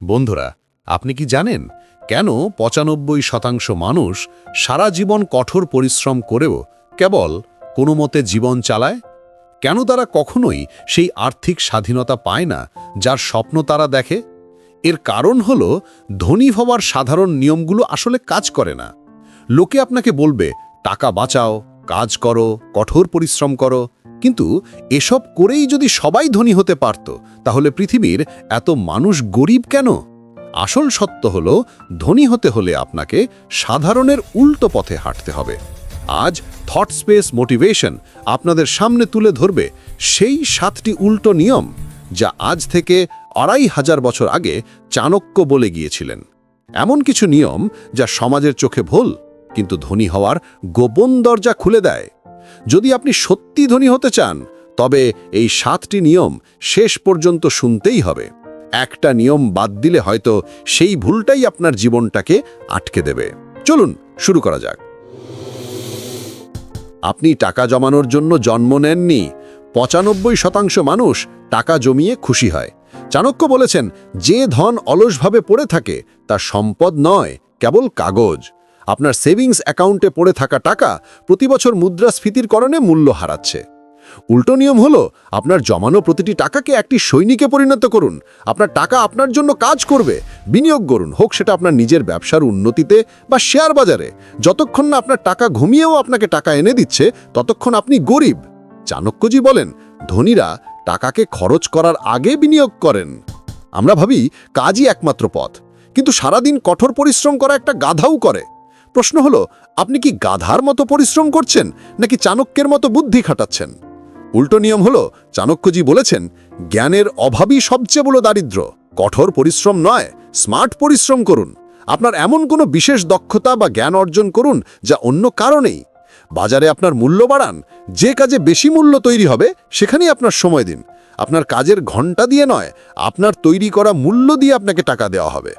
বন্ধুরা, আপনি কি জানেন কেন পঁচানব্বই শতাংশ মানুষ সারা জীবন কঠোর পরিশ্রম করেও কেবল কোনো মতে জীবন চালায়? কেন তারা কখনোই সেই আর্থিক স্বাধীনতা পায় না যার স্বপ্ন তারা দেখে? এর কারণ হল ধনী হওয়ার সাধারণ নিয়মগুলো আসলে কাজ করে না। লোকে আপনাকে বলবে, টাকা বাঁচাও, কাজ করো, কঠোর পরিশ্রম করো। কিন্তু এসব করেই যদি সবাই ধনী হতে পারত, তাহলে পৃথিবীর এত মানুষ গরিব কেন? আসল সত্য হল, ধনী হতে হলে আপনাকে সাধারণের উল্টো পথে হাঁটতে হবে। আজ থট স্পেস মোটিভেশন আপনাদের সামনে তুলে ধরবে সেই সাতটি উল্টো নিয়ম যা আজ থেকে আড়াই হাজার বছর আগে চাণক্য বলে গিয়েছিলেন। এমন কিছু নিয়ম যা সমাজের চোখে ভুল, কিন্তু ধনী হওয়ার গোপন দরজা খুলে দেয়। যদি আপনি সত্যি ধনী হতে চান, তবে এই সাতটি নিয়ম শেষ পর্যন্ত শুনতেই হবে। একটা নিয়ম বাদ দিলে হয়তো সেই ভুলটাই আপনার জীবনটাকে আটকে দেবে। চলুন, শুরু করা যাক। আপনি টাকা জমানোর জন্য জন্ম নেননি। পঁচানব্বই শতাংশ মানুষ টাকা জমিয়ে খুশি হয়। চাণক্য বলেছেন, যে ধন অলসভাবে পড়ে থাকে, তা সম্পদ নয়, কেবল কাগজ। আপনার সেভিংস অ্যাকাউন্টে পড়ে থাকা টাকা প্রতি বছর মুদ্রাস্ফীতির কারণে মূল্য হারাচ্ছে। উল্টো নিয়ম হলো, আপনার জমানো প্রতিটি টাকাকে একটি সৈনিকে পরিণত করুন। আপনার টাকা আপনার জন্য কাজ করবে, বিনিয়োগ করুন, হোক সেটা আপনার নিজের ব্যবসার উন্নতিতে বা শেয়ার বাজারে। যতক্ষণ না আপনার টাকা ঘুমিয়েও আপনাকে টাকা এনে দিচ্ছে, ততক্ষণ আপনি গরিব। চাণক্যজি বলেন, ধনীরা টাকাকে খরচ করার আগে বিনিয়োগ করেন। আমরা ভাবি, কাজই একমাত্র পথ। কিন্তু সারাদিন কঠোর পরিশ্রম করা একটা গাধাও করে। প্রশ্ন হলো, আপনি কি গাধার মতো পরিশ্রম করছেন, নাকি চাণক্যের মতো বুদ্ধি খাটাচ্ছেন? উল্টো নিয়ম হলো, চাণক্যজি বলেছেন, জ্ঞানের অভাবই সবচেয়ে বড় দারিদ্র কঠোর পরিশ্রম নয়, স্মার্ট পরিশ্রম করুন। আপনার এমন কোনো বিশেষ দক্ষতা বা জ্ঞান অর্জন করুন, যা অন্য কারণেই। বাজারে আপনার মূল্য বাড়ান, যে কাজে বেশি মূল্য তৈরি হবে, সেখানেই আপনার সময় দিন। আপনার কাজের ঘণ্টা দিয়ে নয়, আপনার তৈরি করা মূল্য দিয়ে আপনাকে টাকা দেওয়া হবে।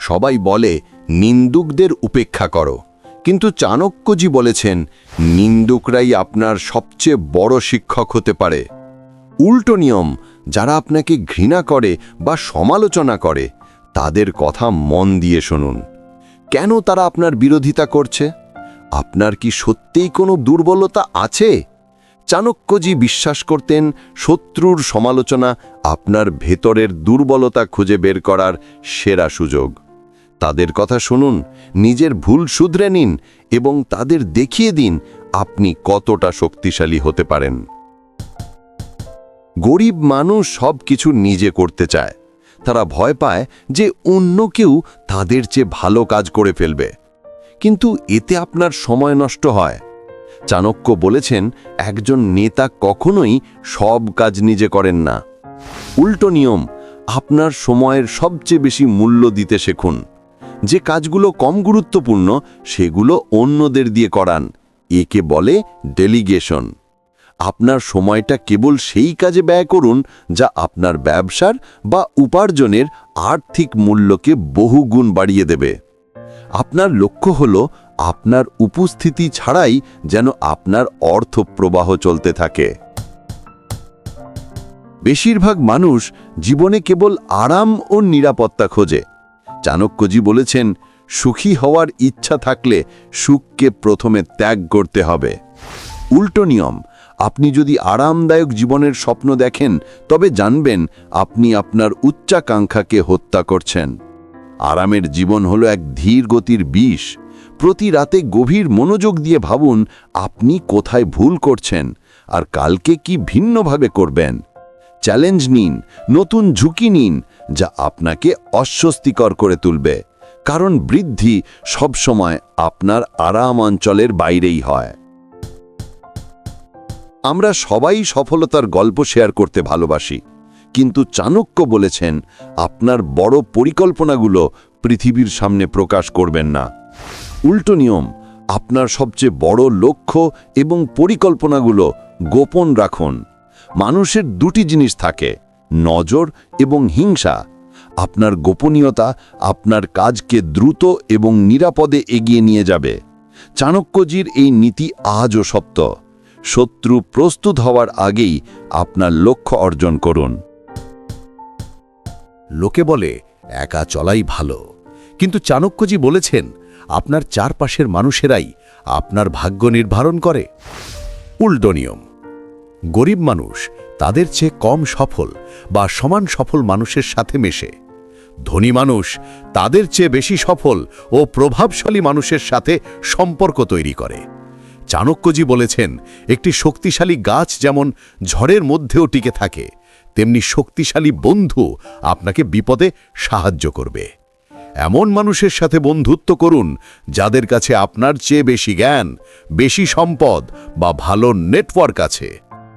সবাই বলে নিন্দুকদের উপেক্ষা করো। কিন্তু চাণক্যজি বলেছেন, নিন্দুকরাই আপনার সবচেয়ে বড় শিক্ষক হতে পারে। উল্টো নিয়ম, যারা আপনাকে ঘৃণা করে বা সমালোচনা করে, তাদের কথা মন দিয়ে শুনুন। কেন তারা আপনার বিরোধিতা করছে? আপনার কি সত্যিই কোনো দুর্বলতা আছে? চাণক্যজি বিশ্বাস করতেন, শত্রুর সমালোচনা আপনার ভেতরের দুর্বলতা খুঁজে বের করার সেরা সুযোগ। তাদের কথা শুনুন, নিজের ভুল শুধরে নিন এবং তাদের দেখিয়ে দিন আপনি কতটা শক্তিশালী হতে পারেন। গরিব মানুষ সব কিছু নিজে করতে চায়। তারা ভয় পায় যে অন্য কেউ তাদের চেয়ে ভালো কাজ করে ফেলবে। কিন্তু এতে আপনার সময় নষ্ট হয়। চাণক্য বলেছেন, একজন নেতা কখনোই সব কাজ নিজে করেন না। উল্টো নিয়ম, আপনার সময়ের সবচেয়ে বেশি মূল্য দিতে শিখুন। যে কাজগুলো কম গুরুত্বপূর্ণ, সেগুলো অন্যদের দিয়ে করান। একে বলে ডেলিগেশন। আপনার সময়টা কেবল সেই কাজে ব্যয় করুন, যা আপনার ব্যবসার বা উপার্জনের আর্থিক মূল্যকে বহুগুণ বাড়িয়ে দেবে। আপনার লক্ষ্য হল, আপনার উপস্থিতি ছাড়াই যেন আপনার অর্থ প্রবাহ চলতে থাকে। বেশিরভাগ মানুষ জীবনে কেবল আরাম ও নিরাপত্তা খোঁজে। চাণক্যজি বলেছেন, সুখী হওয়ার ইচ্ছা থাকলে সুখকে প্রথমে ত্যাগ করতে হবে। উল্টো নিয়ম, আপনি যদি আরামদায়ক জীবনের স্বপ্ন দেখেন, তবে জানবেন আপনি আপনার উচ্চাকাঙ্ক্ষাকে হত্যা করছেন। আরামের জীবন হলো এক ধীর গতির বিষ। প্রতি রাতে গভীর মনোযোগ দিয়ে ভাবুন, আপনি কোথায় ভুল করছেন আর কালকে কি ভিন্নভাবে করবেন। চ্যালেঞ্জ নিন, নতুন ঝুঁকি নিন যা আপনাকে অস্বস্তিকর করে তুলবে। কারণ বৃদ্ধি সবসময় আপনার আরাম অঞ্চলের বাইরেই হয়। আমরা সবাই সফলতার গল্প শেয়ার করতে ভালোবাসি। কিন্তু চাণক্য বলেছেন, আপনার বড় পরিকল্পনাগুলো পৃথিবীর সামনে প্রকাশ করবেন না। উল্টো নিয়ম, আপনার সবচেয়ে বড় লক্ষ্য এবং পরিকল্পনাগুলো গোপন রাখুন। মানুষের দুটি জিনিস থাকে নজর এবং হিংসা। আপনার গোপনীয়তা আপনার কাজকে দ্রুত এবং নিরাপদে এগিয়ে নিয়ে যাবে। চাণক্যজির এই নীতি আজও সত্য। শত্রু প্রস্তুত হওয়ার আগেই আপনার লক্ষ্য অর্জন করুন। লোকে বলে, একা চলাই ভালো। কিন্তু চাণক্যজি বলেছেন, আপনার চারপাশের মানুষেরাই আপনার ভাগ্য নির্ধারণ করে। উল্টো নিয়ম, গরিব মানুষ তাদের চেয়ে কম সফল বা সমান সফল মানুষের সাথে মেশে। ধনী মানুষ তাদের চেয়ে বেশি সফল ও প্রভাবশালী মানুষের সাথে সম্পর্ক তৈরি করে। চাণক্যজি বলেছেন, একটি শক্তিশালী গাছ যেমন ঝড়ের মধ্যেও টিকে থাকে, তেমনি শক্তিশালী বন্ধু আপনাকে বিপদে সাহায্য করবে। এমন মানুষের সাথে বন্ধুত্ব করুন যাদের কাছে আপনার চেয়ে বেশি জ্ঞান, বেশি সম্পদ বা ভালো নেটওয়ার্ক আছে।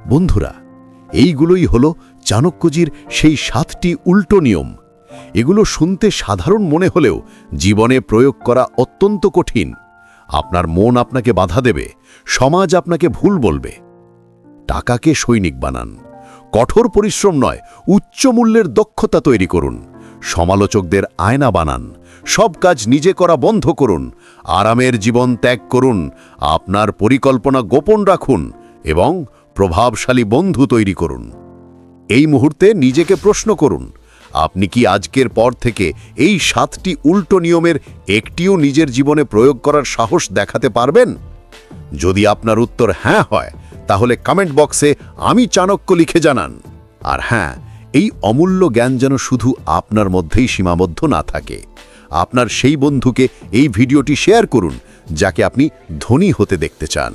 বন্ধুরা এইগুলোই হলো চাণক্যজির সেই সাতটি উল্টো নিয়ম। এগুলো শুনতে সাধারণ মনে হলেও জীবনে প্রয়োগ করা অত্যন্ত কঠিন। আপনার মন আপনাকে বাধা দেবে, সমাজ আপনাকে ভুল বলবে। টাকাকে সৈনিক বানান। কঠোর পরিশ্রম নয়, উচ্চ মূল্যের দক্ষতা তৈরি করুন। সমালোচকদের আয়না বানান। সব কাজ নিজে করা বন্ধ করুন। আরামের জীবন ত্যাগ করুন। আপনার পরিকল্পনা গোপন রাখুন এবং প্রভাবশালী বন্ধু তৈরি করুন। এই মুহূর্তে নিজেকে প্রশ্ন করুন, আপনি কি আজকের পর থেকে এই সাতটি উল্টো নিয়মের একটিও নিজের জীবনে প্রয়োগ করার সাহস দেখাতে পারবেন? যদি আপনার উত্তর হ্যাঁ হয়, তাহলে কমেন্ট বক্সে আমি চাণক্য লিখে জানান। আর হ্যাঁ এই অমূল্য জ্ঞান যেন শুধু আপনার মধ্যেই সীমাবদ্ধ না থাকে। আপনার সেই বন্ধুকে এই ভিডিওটি শেয়ার করুন, যাকে আপনি ধনী হতে দেখতে চান।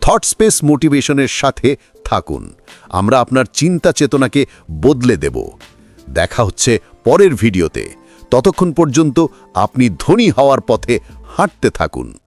থট স্পেস মোটিভেশনের সাথে থাকুন। আমরা আপনার চিন্তা চেতনাকে বদলে দেব। দেখা হচ্ছে পরের ভিডিওতে। ততক্ষণ পর্যন্ত আপনি ধনী হওয়ার পথে হাঁটতে থাকুন।